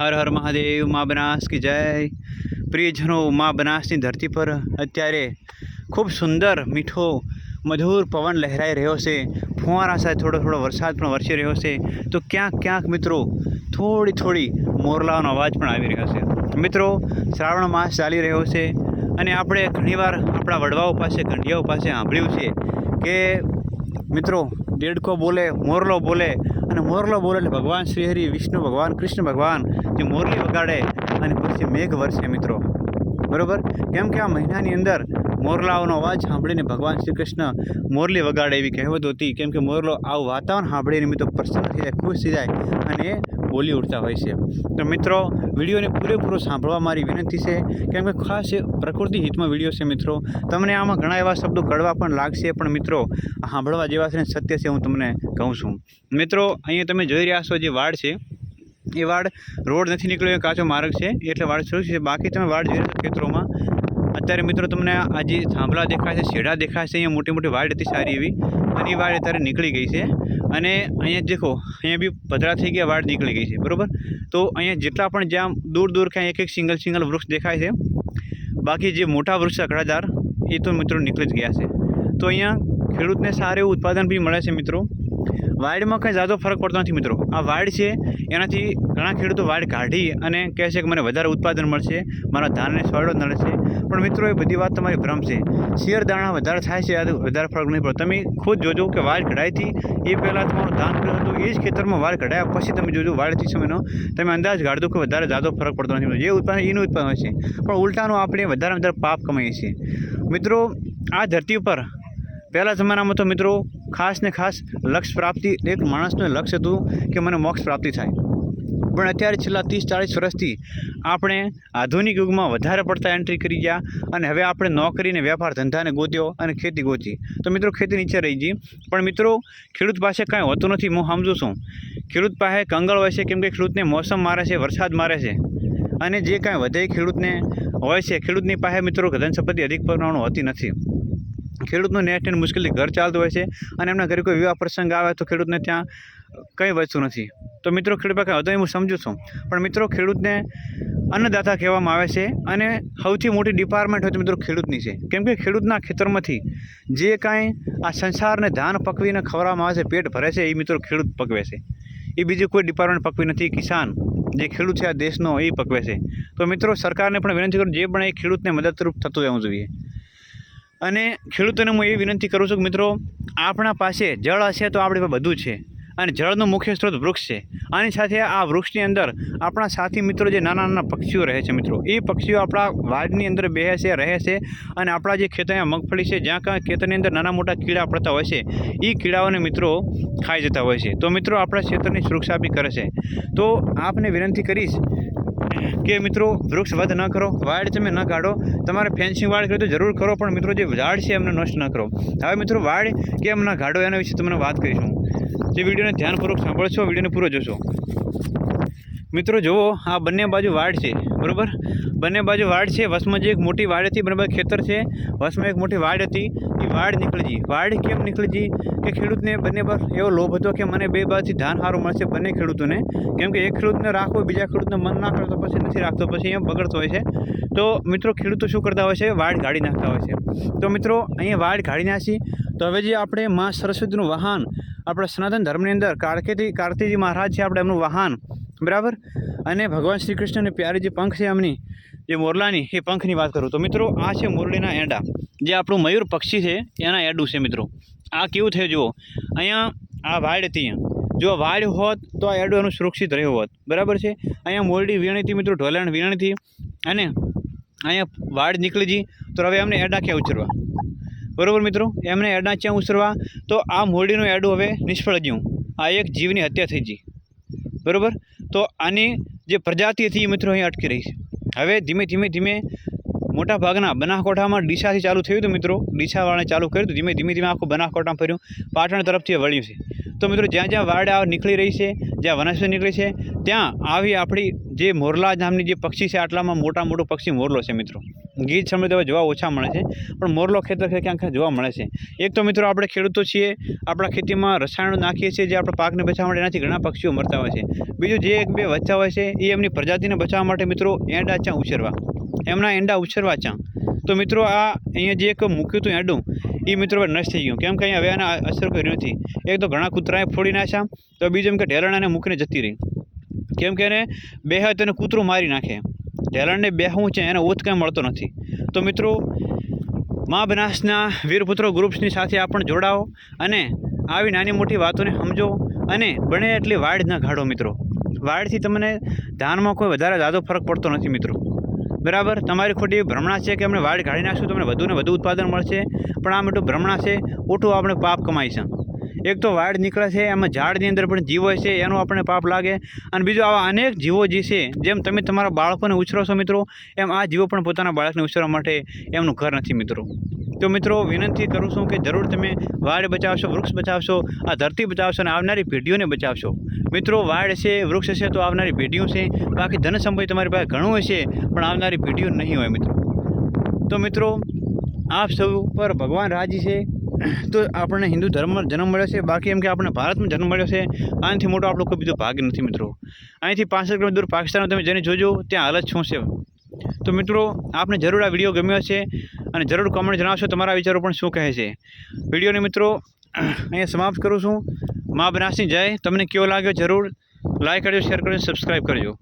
હર હર મહાદેવ, મા બનાસ કી જય. પ્રિયજનો, મા બનાસની ધરતી પર અત્યારે ખૂબ સુંદર, મીઠો, મધુર પવન લહેરાઈ રહ્યો છે. ફુવારા સાથે થોડો થોડો વરસાદ પણ વરસી રહ્યો છે. તો ક્યાંક ક્યાંક મિત્રો થોડી થોડી મોરલાઓનો અવાજ પણ આવી રહ્યો છે. મિત્રો, શ્રાવણ માસ ચાલી રહ્યો છે અને આપણે ઘણીવાર આપણા વડવાઓ પાસે, ઘંટિયાઓ પાસે સાંભળ્યું છે કે મિત્રો દેડકો બોલે, મોરલો બોલે અને મોરલો બોલે એટલે ભગવાન શ્રીહરિ વિષ્ણુ ભગવાન, કૃષ્ણ ભગવાન જે મોરલી વગાડે અને પછી મેઘ વરસે મિત્રો. બરાબર? કેમ કે આ મહિનાની અંદર મોરલાઓનો અવાજ સાંભળીને ભગવાન શ્રી કૃષ્ણ મોરલી વગાડે એવી કહેવત હતી. કેમ કે મોરલો આવું વાતાવરણ સાંભળીને મિત્રો પ્રસન્ન થઈ જાય, ખુશ થઈ જાય અને બોલી ઉઠતા હોય છે. તો મિત્રો, વિડીયોને પૂરેપૂરો સાંભળવા મારી વિનંતી છે, કેમ કે ખાસ પ્રકૃતિ હિતમાં વીડિયો છે મિત્રો. તમને આમાં ઘણા એવા શબ્દો કડવા પણ લાગશે, પણ મિત્રો સાંભળવા જેવા છે સત્ય છે હું તમને કહું છું. મિત્રો, અહીંયા તમે જોઈ રહ્યા છો જે વાડ છે. એ વાડ રોડ નથી નીકળ્યો, એ કાચો માર્ગ છે, એટલે વાડ શરૂ છે. બાકી તમે વાડ જોઈ રહ્યા ખેતરોમાં. અત્યારે મિત્રો તમને આ જે થાંભલા દેખાય છે શેડા દેખાય છે, અહીંયા મોટી મોટી વાડ હતી સારી એવી, અને એ વાડ અત્યારે નીકળી ગઈ છે. અને અહીંયા દેખો, અહીંયા બી પધરા થઈ ગયા, વાડ નીકળી ગઈ છે, બરાબર? તો અહીંયા જેટલા પણ જ્યાં દૂર દૂર ક્યાં એક એક સિંગલ સિંગલ વૃક્ષ દેખાય છે, બાકી જે મોટા વૃક્ષ છે ઘડાદાર એ તો મિત્રો નીકળી જ ગયા છે. તો અહીંયા ખેડૂતને સારું એવું ઉત્પાદન બી મળે છે મિત્રો. વાડમાં કંઈ ઝાઝો ફરક પડતો નથી મિત્રો. આ વાડ છે, એનાથી ઘણા ખેડૂતો વાડ કાઢી અને કહે છે કે મને વધારે ઉત્પાદન મળશે, મારા ધાનને સ્વાડો નડે છે. પણ મિત્રો, એ બધી વાત તમારી ભ્રમ છે. શિયર દાણા વધારે થાય છે વધારે ફરક નહીં પડતો. તમે ખુદ જોજો કે વાડ કઢાઈથી એ પહેલાં તમારું ધાન કર્યું હતું, એ જ ખેતરમાં વાડ કઢાયા પછી તમે જોજો વાડથી સમયનો, તમે અંદાજ કાઢજો કે વધારે ઝાઝો ફરક પડતો નથી. જે ઉત્પાદન એનું ઉત્પાદન છે. પણ ઉલટાનું આપણે વધારે વધારે પાપ કમાઈએ છીએ. મિત્રો, આ ધરતી ઉપર પહેલાં જમાનામાં તો મિત્રો ખાસ ને ખાસ લક્ષ્ય પ્રાપ્તિ, એક માણસનું લક્ષ્ય હતું કે મને મોક્ષ પ્રાપ્તિ થાય. પણ અત્યારે છેલ્લા ત્રીસ, ચાળીસ વર્ષથી આપણે આધુનિક યુગમાં વધારે પડતા એન્ટ્રી કરી ગયા અને હવે આપણે નોકરીને વેપાર, ધંધાને ગોત્યો અને ખેતી ગોતી. તો મિત્રો, ખેતી નીચે રહી ગઈ. પણ મિત્રો, ખેડૂત પાસે કાંઈ હોતું નથી. હું સમજું છું. ખેડૂત પાસે કંગળ હોય છે, કેમ કે ખેડૂતને મોસમ મારે છે, વરસાદ મારે છે. અને જે કાંઈ વધે ખેડૂતને હોય છે, ખેડૂતની પાસે મિત્રો ધન સંપત્તિ અધિક પ્રમાણમાં હોતી નથી. ખેડૂતનું નેટ અને મુશ્કેલી ઘર ચાલતું હોય છે અને એમના ઘરે કોઈ વિવાહ પ્રસંગ આવે તો ખેડૂતને ત્યાં કંઈ વચતું નથી. તો મિત્રો, ખેડૂત પાસે હતો હું સમજુ છું, પણ મિત્રો, ખેડૂતને અન્નદાતા કહેવામાં આવે છે અને સૌથી મોટી ડિપાર્ટમેન્ટ હોય તો મિત્રો ખેડૂતની છે. કેમ કે ખેડૂતના ખેતરમાંથી જે કાંઈ આ સંસારને ધાન પકવીને ખવડાવવામાં આવે છે, પેટ ભરે છે, એ મિત્રો ખેડૂત પકવે છે. એ બીજી કોઈ ડિપાર્ટમેન્ટ પકવી નથી, કિસાન જે ખેડૂત છે આ દેશનો, એ પકવે છે. તો મિત્રો, સરકારને પણ વિનંતી કરું, જે પણ એ ખેડૂતને મદદરૂપ થતું રહેવું જોઈએ. અને ખેડૂતોને હું એ વિનંતી કરું છું કે મિત્રો, આપણા પાસે જળ હશે તો આપણી બધું છે. અને જળનો મુખ્ય સ્ત્રોત વૃક્ષ છે. આની સાથે આ વૃક્ષની અંદર આપણા સાથી મિત્રો જે નાના નાના પક્ષીઓ રહે છે મિત્રો, એ પક્ષીઓ આપણા વાડની અંદર બેસે છે રહે છે અને આપણા જે ખેતરમાં મગફળી છે, જ્યાં કાં ખેતરની અંદર નાના મોટા કીડા પડતા હોય છે, એ કીડાઓને મિત્રો ખાઈ જતા હોય છે. તો મિત્રો, આપણા ક્ષેત્રની સુરક્ષા બી કરે છે. તો આપને વિનંતી કરીશ કે મિત્રો, વૃક્ષ વધ ન કરો, વાડ તમે ન કાઢો. તમારે ફેન્સિંગ વાડ કરી તો જરૂર કરો, પણ મિત્રો, જે ઝાડ છે એમને નષ્ટ ન કરો. હવે મિત્રો વાડ કેમ ન કાઢો એના વિશે તમને વાત કરીશું. જે વિડીયોને ધ્યાનપૂર્વક સાંભળશો, વિડીયોને પૂરો જોશો. મિત્રો, જુઓ, આ બંને બાજુ વાડ છે, બરાબર? બંને બાજુ વાડ છે, વસમાં જે એક મોટી વાડ હતી, બરાબર, ખેતર છે, વસમાં એક મોટી વાડ હતી, એ વાડ નીકળી ગઈ વાડ કેમ નીકળી ગઈ કે ખેડૂતને બંને પર એવો લોભ હતો કે મને બે બાજુથી ધાન સારું મળશે બંને ખેડૂતોને. કેમ કે એક ખેડૂતને રાખવો, બીજા ખેડૂતને મન ના કરતો, પછી નથી રાખતો, પછી અહીંયા બગડતો હોય છે. તો મિત્રો, ખેડૂતો શું કરતા હોય છે? વાડ ગાડી નાખતા હોય છે. તો મિત્રો, અહીંયા વાડ ગાડી નાખી. તો હવે જે આપણે મા સરસ્વતીનું વાહન આપણા સનાતન ધર્મની અંદર કાર્તિકી કાર્તિજી મહારાજ છે, આપણે એમનું વાહન બરાબર? અને ભગવાન શ્રી કૃષ્ણને પ્યારે જે પંખ છે એમની જે મોરલાની, એ પંખની વાત કરું તો મિત્રો, આ છે મોરલીના એંડા. જે આપણું મયુર પક્ષી છે, એના એડું છે મિત્રો. આ કેવું થયું જુઓ? અહીંયા આ વાડ હતી. જો વાડ હોત તો આ એડું એનું સુરક્ષિત રહ્યું હોત. બરાબર છે? અહીંયા મોરડી વીણીથી મિત્રો, ઢોલાણ વીણીથી અને અહીંયા વાડ નીકળી જઈ તો હવે એમને એડા ક્યાં ઉછરવા? બરાબર મિત્રો? એમને એડા ક્યાં ઉછરવા? તો આ મોરડીનું એડું હવે નિષ્ફળ ગયું. આ એક જીવની હત્યા થઈ ગઈ. બરાબર? તો આની જે પ્રજાતિ હતી એ મિત્રો અહીં અટકી રહી છે. હવે ધીમે ધીમે ધીમે મોટા ભાગના બનાસકાંઠામાં ડીસાથી ચાલુ થયું હતું મિત્રો. ડીસાવાળાને ચાલુ કર્યું હતું. ધીમે ધીમે ધીમે આખું બનાસકાંઠામાં ફર્યું. પાટણ તરફથી વળ્યું છે. તો મિત્રો, જ્યાં જ્યાં વાડ નીકળી રહી છે, જ્યાં વનસ્પતિ નીકળી છે, ત્યાં આવી આપણી જે મોરલા નામની જે પક્ષી છે, આટલામાં મોટા મોટું પક્ષી મોરલો છે મિત્રો. ગીત સમય તો હવે જોવા ઓછા મળે છે, પણ મોરલો ખેતર ખેતર ક્યાંક જોવા મળે છે. એક તો મિત્રો, આપણે ખેડૂતો છીએ, આપણા ખેતીમાં રસાયણો નાખીએ છીએ, જે આપણા પાકને બચાવવા માટે એનાથી ઘણા પક્ષીઓ મરતા હોય છે. બીજું જે એક બે વચ્ચા હોય છે, એ એમની પ્રજાતિને બચાવવા માટે મિત્રો, એંડા ચાં ઉછેરવા. એમના એંડા ઉછેરવા ચાં. તો મિત્રો, આ અહીંયા જે એક મૂક્યું હતું એંડું એ મિત્રો પર નષ્ટ થઈ ગયું. કેમ કે અહીંયા હવે આના અસર કોઈ નથી. એક તો ઘણા કૂતરાએ ફોડી નાખ્યા, તો બીજું એમ કે ઢેલણાને મૂકીને જતી રહી. કેમ કે એને બે હાથ એને કૂતરું મારી નાખે. ઢેલણને બેહવું છે એને ઓથ કંઈ મળતો નથી. તો મિત્રો, મા બનાસના વીરપુત્રો ગ્રુપ્સની સાથે આપ પણ જોડાઓ અને આવી નાની મોટી વાતોને સમજો અને બને એટલી વાડ ન ગાળો મિત્રો. વાડથી તમને ધાનમાં કોઈ વધારે જાદો ફરક પડતો નથી મિત્રો. બરાબર? તમારી ખોટી ભ્રમણા છે કે અમને વાડ કાઢી નાખશું તમને વધુ ને વધુ ઉત્પાદન મળશે. પણ આ મોટું ભ્રમણા છે, ઓટું આપણે પાપ કમાઈશું. એક તો વાડ નીકળે છે, એમાં ઝાડની અંદર પણ જીવો છે, એનું આપણને પાપ લાગે. અને બીજું આવા અનેક જીવો જે છે, જેમ તમે તમારા બાળકોને ઉછરો છો મિત્રો, એમ આ જીવો પણ પોતાના બાળકને ઉછરવા માટે એમનું ઘર નથી મિત્રો. તો મિત્રો વિનંતી કરું છું કે જરૂર તમે વાડ બચાવશો, વૃક્ષ બચાવશો, આ ધરતી બચાવશો અને આવનારી પેઢીઓને બચાવશો. મિત્રો વાડ છે, વૃક્ષ છે તો આવનારી પેઢીઓ છે. બાકી ધન સંપત્તિ તમારી પાસે ઘણું હશે પણ આવનારી પેઢીઓ નહીં હોય મિત્રો. તો મિત્રો, આપ સૌ પર ભગવાન રાજી છે. તો આપણને હિન્દુ ધર્મમાં જન્મ મળ્યો છે. બાકી એમ કે આપણને ભારતમાં જન્મ મળ્યો છે. આનાથી મોટો આપણો કોઈ બીજો ભાગ નથી મિત્રો. અહીંથી પાંસઠ કિલોમીટર દૂર પાકિસ્તાન તમે જેને જોજો, ત્યાં હાલત શું છે? તો મિત્રો, આપને જરૂર આ વીડિયો ગમ્યો છે અને જરૂર કોમેન્ટ જણાવશો તમારા વિચારો પણ શું કહે છે. વિડીયોને મિત્રો, અહીંયા સમાપ્ત કરું છું. મા બનાસની જય. તમને કેવો લાગ્યો? જરૂર. લાઈક કરજો શેર કરજો સબસ્ક્રાઈબ કરજો.